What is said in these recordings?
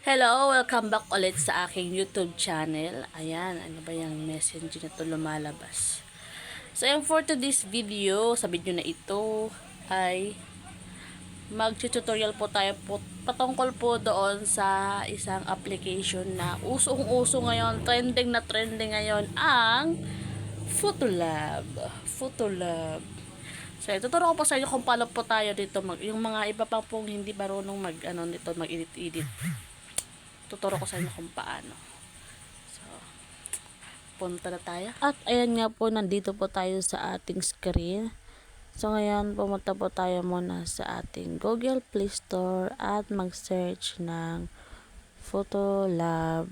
Hello, welcome back ulit sa aking YouTube channel. Ayan, ano ba yung message na to lumalabas? So, yung for today's video, sa video na ito, ay mag-tutorial po tayo po, patungkol po doon sa isang application na usong-uso ngayon, trending na trending ngayon, ang Photolab. Photolab. So, ituturo ko po sa inyo kung paano po tayo dito, mag, yung mga iba pa pong hindi marunong mag, ano, nito, mag-edit-edit tuturo ko sa inyo kung paano. So, punta na tayo. At ayan nga po, nandito po tayo sa ating screen. So, ngayon, pumunta po tayo muna sa ating Google Play Store at mag-search ng Photolab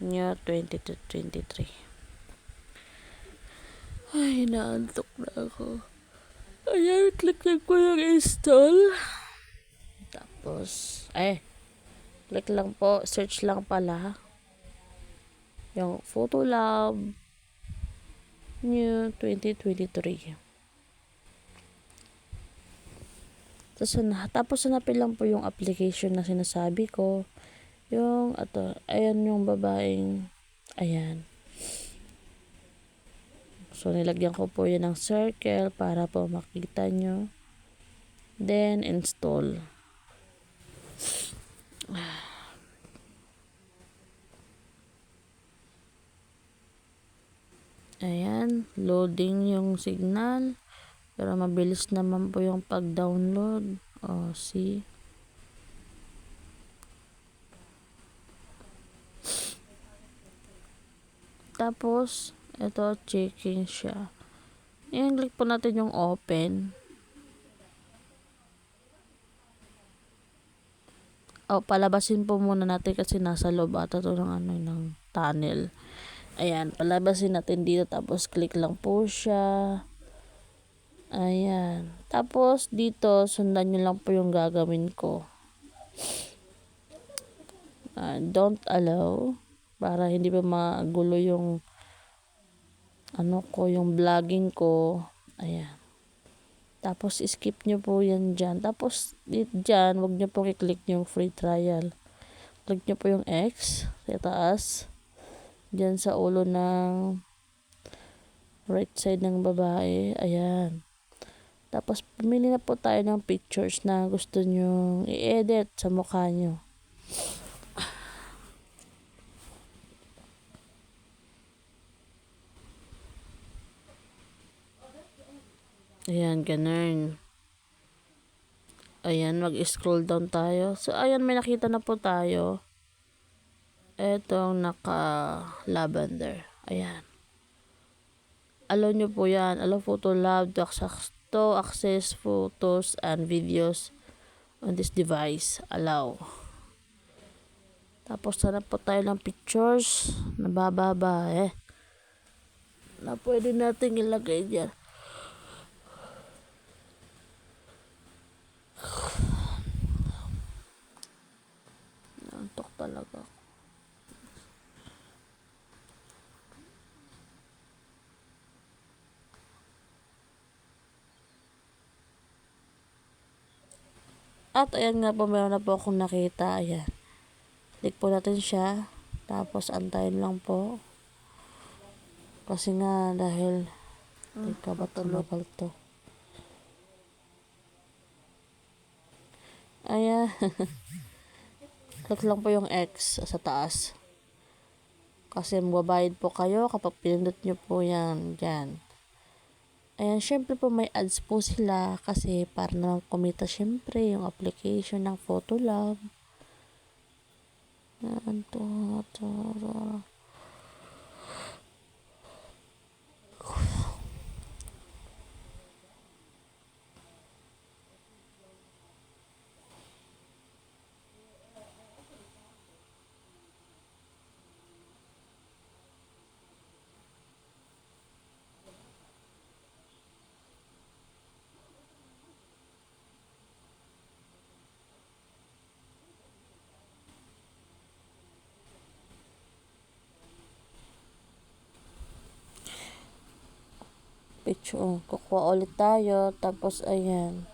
New 2023. Ay, naantok na ako. Ayan, click lang ko yung install. Tapos, ay, click lang po, search lang pala. Yung Photolab New 2023. Tapos, na, tapos hanapin lang po yung application na sinasabi ko. Yung, ato, ayan yung babaeng, ayan. So, nilagyan ko po yun ng circle para po makita nyo. Then, install. Ayan, loading yung signal. Pero mabilis naman po yung pag-download. O, see? Tapos, ito, checking siya. Ayan, click po natin yung open. O, palabasin po muna natin kasi nasa loob ata to ng ano, ng tunnel. Ayan, palabasin natin dito tapos click lang po siya. Ayan. Tapos dito, sundan nyo lang po yung gagawin ko. Uh, don't allow para hindi pa magulo yung ano ko, yung vlogging ko. Ayan. Tapos skip nyo po yan dyan. Tapos dyan, wag nyo po i-click yung free trial. Click nyo po yung X sa taas dyan sa ulo ng right side ng babae. Ayan. Tapos, pumili na po tayo ng pictures na gusto nyo i-edit sa mukha nyo. Ayan, ganun. Ayan, mag-scroll down tayo. So, ayan, may nakita na po tayo. Etong naka lavender ayan. Allow nyo po yan. Allow photo lab to access, to access photos and videos on this device. Allow. Tapos sana po tayo ng pictures. Na bababa eh. Na pwede natin ilagay dyan At ayan nga po, meron na po akong nakita. Ayan. Click po natin siya. Tapos antayin lang po. Kasi nga dahil hmm, teka ba local to. Ayan. Click lang po yung X sa taas. Kasi mababayad po kayo kapag pinindot nyo po yan. Diyan. Ayan, syempre po may ads po sila kasi para naman kumita syempre yung application ng Photolab. Ayan, to, to, to. Picture. Kukuha ulit tayo. Tapos, ayan.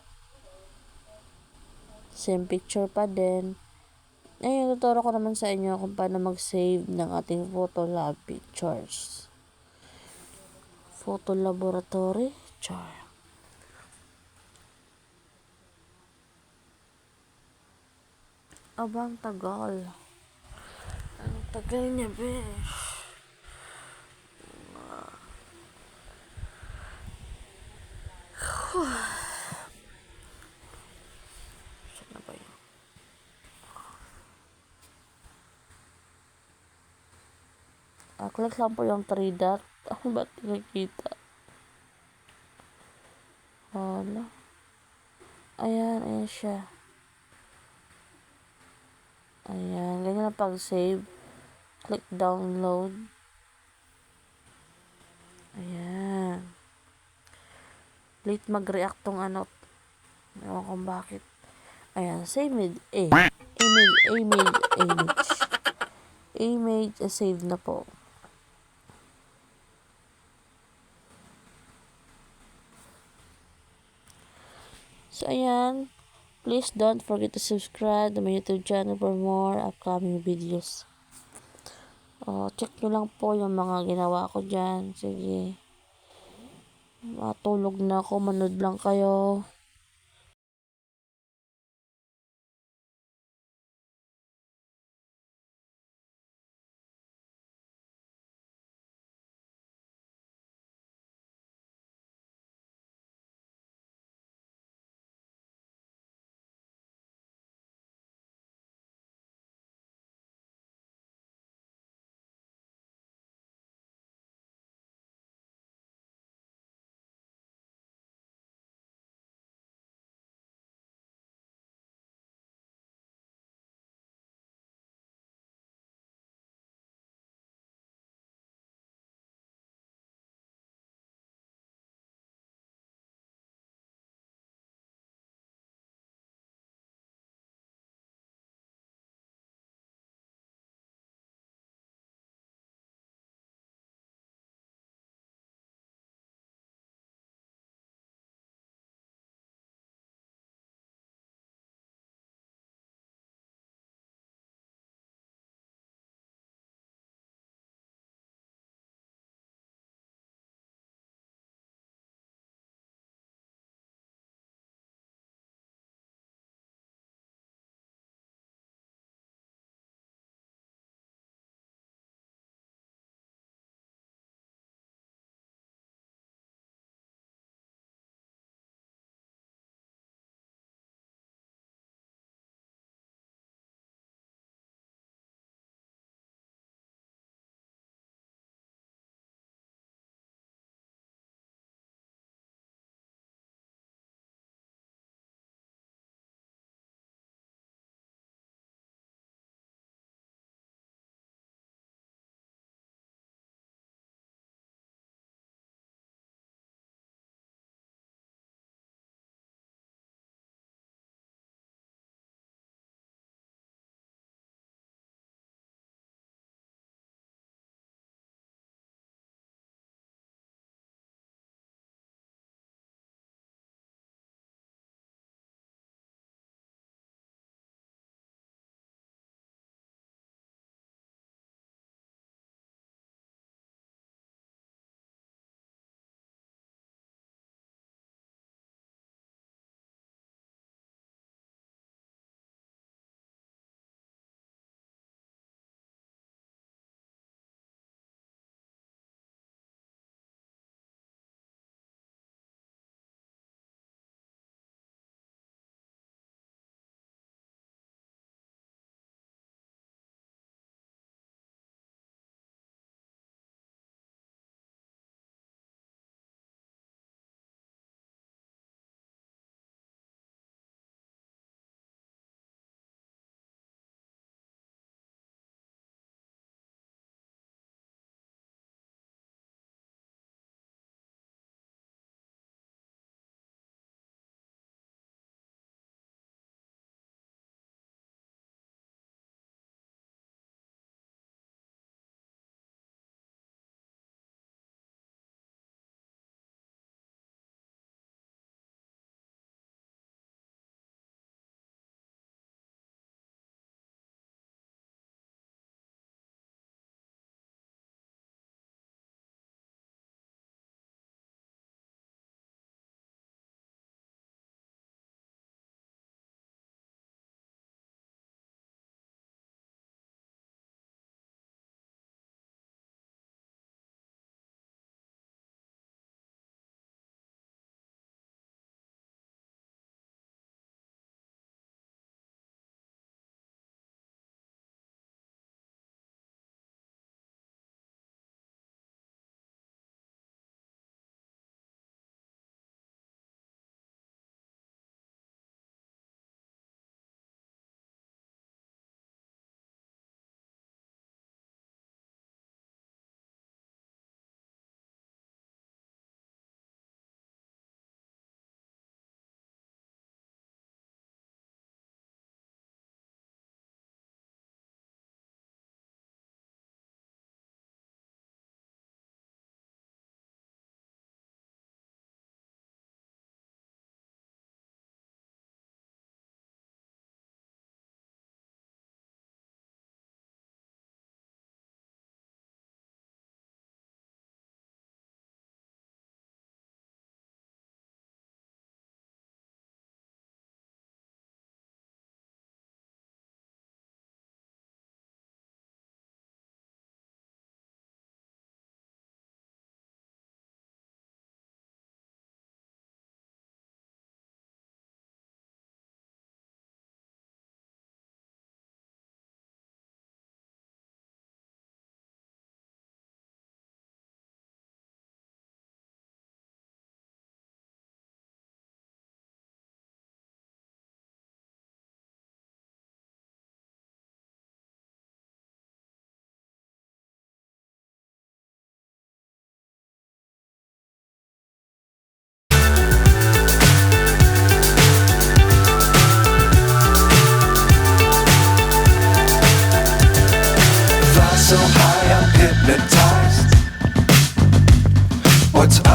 Same picture pa din. Ngayon, tuturo ko naman sa inyo kung paano mag-save ng ating photo lab pictures. Photo laboratory, char. Abang tagal. Ang tagal niya, besh. Saan na ba yun? Ah, click lang po yung 3 dot. Ano ba nakikita? Wala. Ayan, ayan siya. Ayan, ganyan ang pag-save. Click download. Ayan. Late mag-react tong ano. Ewan kung bakit. Ayan, save with eh. Image, image, image. Image, save na po. So, ayan. Please don't forget to subscribe to my YouTube channel for more upcoming videos. Oh, check nyo lang po yung mga ginawa ko dyan. Sige. Matulog na ako. Manood lang kayo.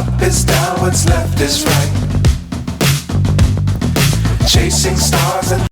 up is down, what's left is right. Chasing stars and